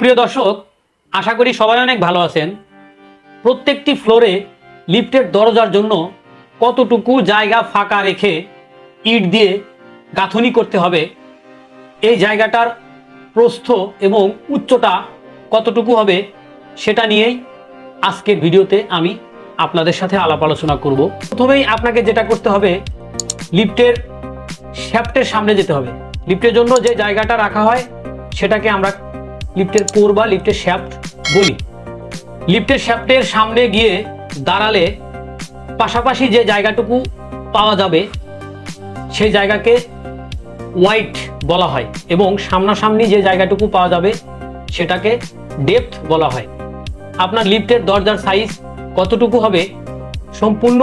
প্রিয় দর্শক, আশা করি সবাই অনেক ভালো আছেন। প্রত্যেকটি ফ্লোরে লিফটের দরজার জন্য কতটুকু জায়গা ফাঁকা রেখে ইট দিয়ে গাঁথনি করতে হবে, এই জায়গাটার প্রস্থ এবং উচ্চতা কতটুকু হবে সেটা নিয়েই আজকের ভিডিওতে আমি আপনাদের সাথে আলাপ আলোচনা করব। প্রথমেই আপনাকে যেটা করতে হবে, লিফটের শ্যাফটের সামনে যেতে হবে। লিফটের জন্য যে জায়গাটা রাখা হয়, সেটাকে আমরা লিফটের কোর বা লিফটের শ্যাফট বলি। লিফটের শ্যাফটের সামনে গিয়ে দাঁড়ালে পাশাপাশি যে জায়গাটুকু পাওয়া যাবে, সেই জায়গাকে হোয়াইট বলা হয় এবং সামনাসামনি যে জায়গাটুকু পাওয়া যাবে, সেটাকে ডেপথ বলা হয়। আপনার লিফটের দরজার সাইজ কতটুকু হবে, সম্পূর্ণ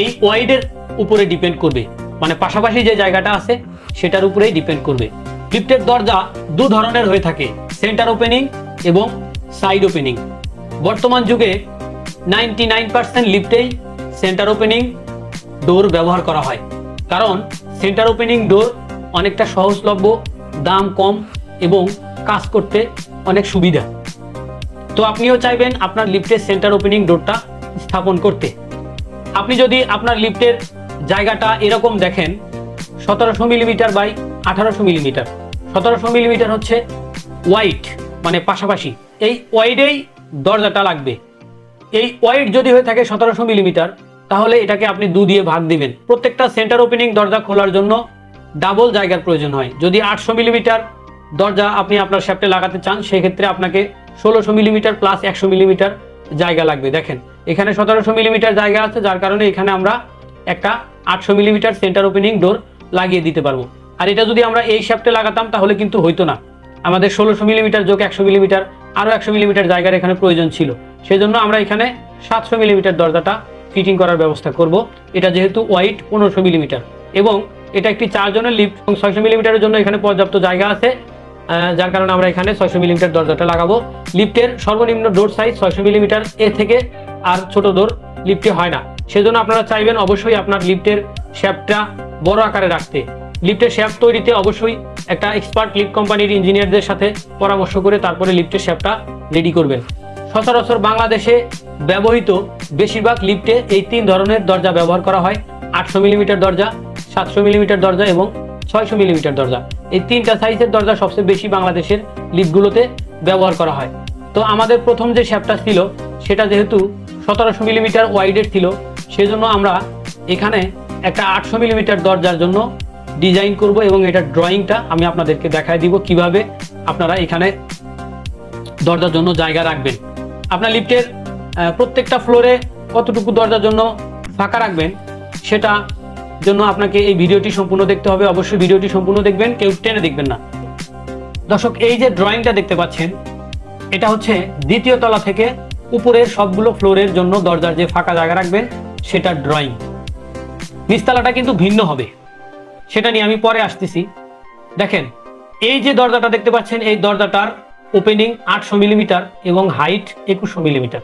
এই ওয়াইডের উপরে ডিপেন্ড করবে। মানে পাশাপাশি যে জায়গাটা আছে, সেটার উপরেই ডিপেন্ড করবে। লিফটের দরজা দু ধরনের হয়ে থাকে, সেন্টার ওপেনিং এবং সাইড ওপেনিং। বর্তমান যুগে নাইনটি নাইন পার্সেন্ট লিফটেই সেন্টার ওপেনিং ডোর ব্যবহার করা হয়। কারণ সেন্টার ওপেনিং ডোর অনেকটা সহজলভ্য, দাম কম এবং কাজ করতে অনেক সুবিধা। তো আপনিও চাইবেন আপনার লিফটের সেন্টার ওপেনিং ডোরটা স্থাপন করতে। আপনি যদি আপনার লিফটের জায়গাটা এরকম দেখেন, সতেরোশো মিলিমিটার বাই আঠারোশো মিলিমিটার। সতেরোশো মিলিমিটার হচ্ছে হোয়াইট মানে পাশাপাশি। এই ওয়াইডেই দরজাটা লাগবে। এই ওয়াইড যদি হয়ে থাকে সতেরোশো মিলিমিটার, তাহলে এটাকে আপনি দু দিয়ে ভাগ দিবেন। প্রত্যেকটা সেন্টার ওপেনিং দরজা খোলার জন্য ডাবল জায়গার প্রয়োজন হয়। যদি আটশো মিলিমিটার দরজা আপনি আপনার শ্যাফটে লাগাতে চান, সেক্ষেত্রে আপনাকে ষোলোশো মিলিমিটার প্লাস একশো মিলিমিটার জায়গা লাগবে। দেখেন, এখানে সতেরোশো মিলিমিটার জায়গা আছে, যার কারণে এখানে আমরা একটা আটশো মিলিমিটার সেন্টার ওপেনিং ডোর লাগিয়ে দিতে পারব। আর এটা যদি আমরা এই শ্যাফটে লাগাতাম, তাহলে কিন্তু হইতো না। আমাদের ষোলোশো মিলিমিটার যোগ একশো মিলিমিটার আরও একশো মিলিমিটার জায়গার এখানে প্রয়োজন ছিল। সেজন্য আমরা এখানে সাতশো মিলিমিটার দরজাটা ফিটিং করার ব্যবস্থা করব। এটা যেহেতু ওয়াইট পনেরোশো মিলিমিটার এবং এটা একটি চারজনের লিফট এবং ছয়শো মিলিমিটারের জন্য এখানে পর্যাপ্ত জায়গা আছে। যার কারণে আমরা এখানে ছয়শো মিলিমিটার দরজাটা লাগাবো। লিফটের সর্বনিম্ন ডোর সাইজ ছয়শো মিলিমিটার এ থেকে আর ছোট ডোর লিফটে হয় না। সেজন্য আপনারা চাইবেন অবশ্যই আপনার লিফটের শ্যাপটা বড় আকারে রাখতে। লিফটের শ্যাফট তৈরিতে অবশ্যই একটা এক্সপার্ট লিফট কোম্পানির ইঞ্জিনিয়ারদের সাথে পরামর্শ করে তারপরে লিফটের শ্যাপটা রেডি করবেন। সচরাচর বাংলাদেশে ব্যবহৃত বেশিরভাগ লিফটে এই তিন ধরনের দরজা ব্যবহার করা হয়। আটশো মিলিমিটার দরজা, সাতশো মিলিমিটার দরজা এবং ছয়শো মিলিমিটার দরজা। এই তিনটা সাইজের দরজা সবচেয়ে বেশি বাংলাদেশের লিফটগুলোতে ব্যবহার করা হয়। তো আমাদের প্রথম যে শ্যাপটা ছিল, সেটা যেহেতু সতেরোশো মিলিমিটার ওয়াইডের ছিল, সেজন্য আমরা এখানে একটা আটশো মিলিমিটার দরজার জন্য ডিজাইন করব এবং এটার ড্রয়িংটা আমি আপনাদেরকে দেখায় দিব কীভাবে আপনারা এখানে দরজার জন্য জায়গা রাখবেন। আপনার লিফটের প্রত্যেকটা ফ্লোরে কতটুকু দরজার জন্য ফাঁকা রাখবেন সেটা জন্য আপনাকে এই ভিডিওটি সম্পূর্ণ দেখতে হবে। অবশ্যই ভিডিওটি সম্পূর্ণ দেখবেন, কেউ টেনে দেখবেন না। দর্শক, এই যে ড্রয়িংটা দেখতে পাচ্ছেন, এটা হচ্ছে দ্বিতীয় তলা থেকে উপরের সবগুলো ফ্লোরের জন্য দরজার যে ফাঁকা জায়গা রাখবেন, সেটা ড্রয়িং। নিচতলাটা কিন্তু ভিন্ন হবে। সেটা নিয়ে আমি পরে আসতেছি। দেখেন, এই যে দরজাটা দেখতে পাচ্ছেন, এই দরজাটার ওপেনিং আটশো মিলিমিটার এবং হাইট একুশশো মিলিমিটার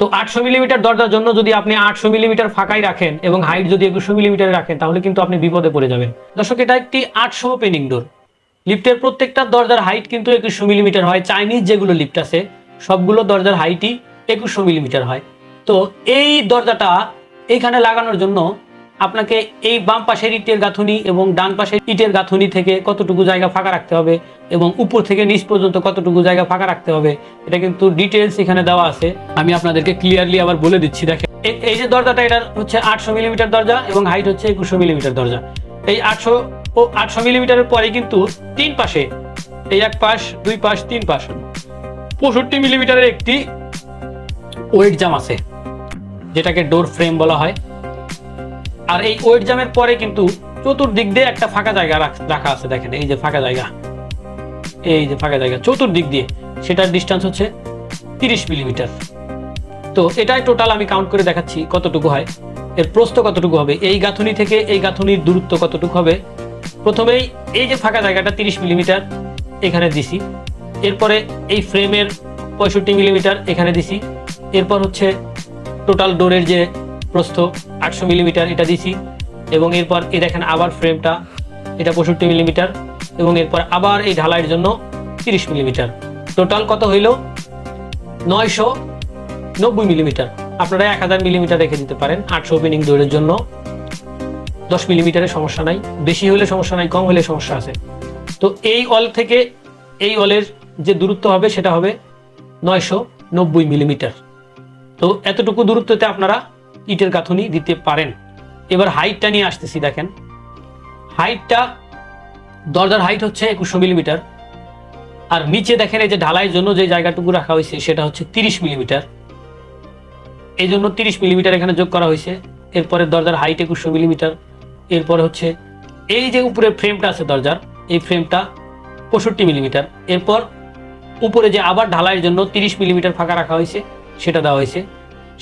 তো আটশো মিলিমিটার দরজার জন্য যদি আপনি আটশো মিলিমিটার ফাঁকাই রাখেন এবং হাইট যদি একুশশো মিলিমিটারে রাখেন, তাহলে কিন্তু আপনি বিপদে পড়ে যাবেন। দর্শক, এটা একটি আটশো ওপেনিং ডোর লিফটের প্রত্যেকটা দরজার হাইট কিন্তু একুশশো মিলিমিটার হয়। চাইনিজ যেগুলো লিফট আছে, সবগুলো দরজার হাইটই একুশশো মিলিমিটার হয়। তো এই দরজাটা এইখানে লাগানোর জন্য আপনাকে এই বাম পাশের ইটের গাঁথুনি এবং ডান পাশের ইটের গাঁথুনি থেকে কতটুকু জায়গা ফাঁকা রাখতে হবে এবং উপর থেকে নিচ পর্যন্ত কতটুকু জায়গা ফাঁকা রাখতে হবে, এটা কিন্তু ডিটেলস এখানে দেওয়া আছে। আমি আপনাদেরকে ক্লিয়ারলি আবার বলে দিচ্ছি, দেখেন। এই- যে দরজাটা, এটা হচ্ছে আটশো মিলিমিটার দরজা এবং হাইট হচ্ছে একুশশো মিলিমিটার দরজা। এই আটশো ও আটশো মিলিমিটারের পরে কিন্তু তিন পাশে, এই এক পাশ, দুই পাশ, তিন পাশ। পঁয়ষট্টি মিলিমিটারের একটি ওয়েট জাম আছে, যেটাকে ডোর ফ্রেম বলা হয়। আর এই ওয়েট জামের পরে কিন্তু চতুর্দিক দিয়ে একটা ফাঁকা জায়গা রাখ- আছে, দেখেন, এই যে ফাঁকা জায়গা। এই যে ফাঁকা জায়গা, চতুর্দিক দিয়ে। সেটার ডিস্টেন্স হচ্ছে তিরিশ মিলিমিটার তো এটাই টোটাল আমি কাউন্ট করে দেখাচ্ছি কতটুকু হয়। এর প্রস্থ কতটুকু হবে? এই গাঁথুনি থেকে এই গাঁথুনির দূরত্ব কতটুকু হবে? প্রথমেই এই যে ফাঁকা জায়গাটা তিরিশ মিলিমিটার এখানে দিছি। এরপরে এই ফ্রেমের পঁয়ষট্টি মিলিমিটার এখানে দিছি। এরপর হচ্ছে টোটাল ডোরের যে প্রস্থ আটশো মিলিমিটার এটা দিছি এবং এরপর এই দেখেন আবার ফ্রেমটা, এটা পঁয়ষট্টি মিলিমিটার এবং এরপর আবার এই ঢালাইয়ের জন্য তিরিশ মিলিমিটার। টোটাল কত হইল? নয়শো নব্বই মিলিমিটার। আপনারা এক হাজার মিলিমিটার রেখে দিতে পারেন আটশো ওপেনিং দৌড়ের জন্য। দশ মিলিমিটারের সমস্যা নাই। বেশি হলে সমস্যা নাই, কম হলে সমস্যা আছে। তো এই অল থেকে এই অলের যে দূরত্ব হবে সেটা হবে নয়শো নব্বই মিলিমিটার। তো এতটুকু দূরত্বতে আপনারা ইটের গাঁথুনি দিতে পারেন। এবার হাইটটা নিয়ে আসতেছি, দেখেন। হাইটটা দরজার হাইট হচ্ছে একুশশো মিলিমিটার আর নিচে দেখেন এই যে ঢালাইয়ের জন্য যে জায়গাটুকু রাখা হয়েছে, সেটা হচ্ছে তিরিশ মিলিমিটার এই জন্য তিরিশ মিলিমিটার এখানে যোগ করা হয়েছে। এরপরে দরজার হাইট একুশশো মিলিমিটার এরপরে হচ্ছে এই যে উপরে ফ্রেমটা আছে দরজার, এই ফ্রেমটা পঁয়ষট্টি মিলিমিটার এরপর উপরে যে আবার ঢালাইয়ের জন্য তিরিশ মিলিমিটার ফাঁকা রাখা হয়েছে, সেটা দেওয়া হয়েছে।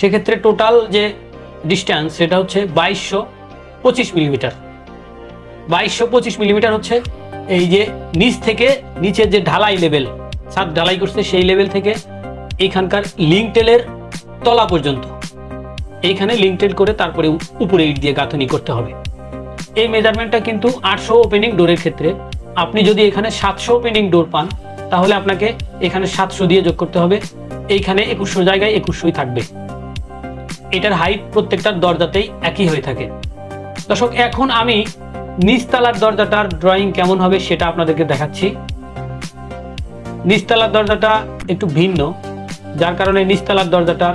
সেক্ষেত্রে টোটাল যে ডিস্ট্যান্স সেটা হচ্ছে বাইশশো পঁচিশ মিলিমিটার বাইশশো পঁচিশ মিলিমিটার হচ্ছে এই যে নিচ থেকে নিচের যে ঢালাই লেভেল সাত ঢালাই করছে সেই লেভেল থেকে এইখানকার লিঙ্কটেলের তলা পর্যন্ত। এইখানে লিঙ্কটেল করে তারপরে উপরে ইট দিয়ে গাঁথনি করতে হবে। এই মেজারমেন্টটা কিন্তু আটশো ওপেনিং ডোরের ক্ষেত্রে। আপনি যদি এখানে সাতশো ওপেনিং ডোর পান, তাহলে আপনাকে এখানে সাতশো দিয়ে যোগ করতে হবে। এইখানে একুশশো জায়গায় একুশশোই থাকবে। এটার হাইট প্রত্যেকটার দরজাতেই একই হয়ে থাকে। দর্শক, এখন আমি নিচতলার দরজাটার ড্রয়িং কেমন হবে সেটা আপনাদেরকে দেখাচ্ছি। নিচতলার দরজাটা একটু ভিন্ন, যার কারণে নিচতলার দরজাটার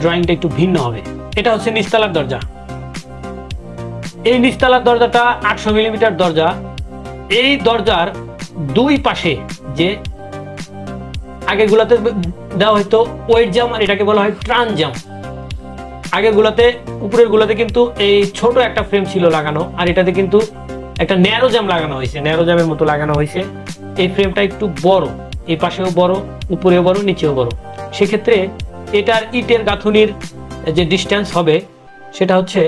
ড্রয়িংটা একটু ভিন্ন হবে। এটা হচ্ছে নিচতলার দরজা। এই নিচতলার দরজাটা আটশো মিলিমিটার দরজা। এই দরজার দুই পাশে যে আগেগুলোতে দেওয়া হয়তো ওয়েট জাম আর এটাকে বলা হয় ট্রান জাম আগের গুলাতে উপরের গুলাতে কিন্তু এই ছোট একটা ফ্রেম ছিল লাগানো, আর এটাতে কিন্তু একটা ন্যারো জ্যাম লাগানো হয়েছে ন্যারো জ্যামের মতো লাগানো হয়েছে। এই ফ্রেমটা একটু বড়, এই পাশেও বড়, উপরেও বড়, নিচেও বড়। সেক্ষেত্রে এটার ইটের গাঁথুনির যে ডিস্টেন্স হবে, সেটা হচ্ছে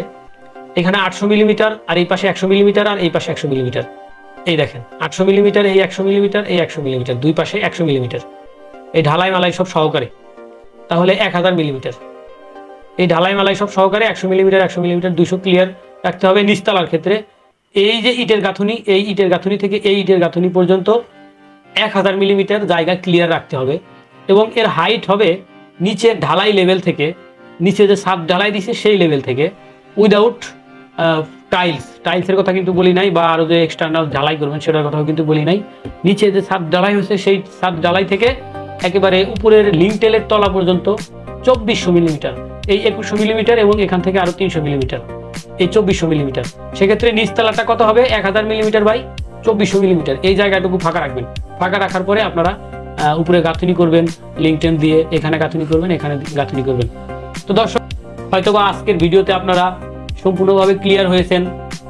এখানে আটশো মিলিমিটার আর এই পাশে একশো মিলিমিটার আর এই পাশে একশো মিলিমিটার এই দেখেন, আটশো মিলিমিটার এই একশো মিলিমিটার এই একশো মিলিমিটার দুই পাশে একশো মিলিমিটার এই ঢালাই মালাই সব সহকারে। তাহলে এক হাজার মিলিমিটার এই ঢালাই মালাই সব সহকারে একশো মিলিমিটার একশো মিলিমিটার, দুশো ক্লিয়ার রাখতে হবে নিচতলার ক্ষেত্রে। এই যে ইটের গাঁথুনি, এই ইটের গাঁথুনি থেকে এই ইটের গাঁথুনি পর্যন্ত এক হাজার মিলিমিটার জায়গা ক্লিয়ার রাখতে হবে এবং এর হাইট হবে নিচে ঢালাই লেভেল থেকে, নিচে যে সাত ঢালাই দিছে সেই লেভেল থেকে উইদাউট টাইলস টাইলসের কথা কিন্তু বলি নাই বা আরও যে এক্সটার্নাল ঢালাই করবেন সেটার কথাও কিন্তু বলি নাই। নিচে যে সাত ঢালাই হয়েছে সেই সাত ঢালাই থেকে একেবারে উপরের লিঙ্কটেলের তলা পর্যন্ত চব্বিশশো মিলিমিটার। এই একুশশো মিলিমিটার এবং এখান থেকে আরও তিনশো মিলিমিটার। এই চব্বিশশো মিলিমিটার। সেক্ষেত্রে নিচতলাটা কত হবে? এক হাজার মিলিমিটার বাই চব্বিশশো মিলিমিটার। এই জায়গাটুকু ফাঁকা রাখবেন। ফাঁকা রাখার পরে আপনারা উপরে গাঁথনি করবেন লিঙ্কটেন দিয়ে এখানে গাঁথনি করবেন, এখানে গাঁথনি করবেন। তো দর্শক হয়তো আজকের ভিডিওতে আপনারা সম্পূর্ণভাবে ক্লিয়ার হয়েছেন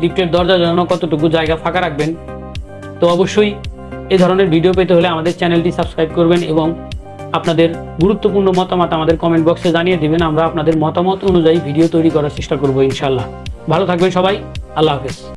লিফটের দরজা জন্য কতটুকু জায়গা ফাঁকা রাখবেন। তো অবশ্যই এই ধরনের ভিডিও পেতে হলে আমাদের চ্যানেলটি সাবস্ক্রাইব করবেন এবং আপনাদের গুরুত্বপূর্ণ মতামত আমাদের কমেন্ট বক্সে জানিয়ে দিবেন। আমরা আপনাদের মতামত অনুযায়ী ভিডিও তৈরি করার চেষ্টা করব ইনশাল্লাহ ভালো থাকবেন সবাই। আল্লাহ হাফেজ।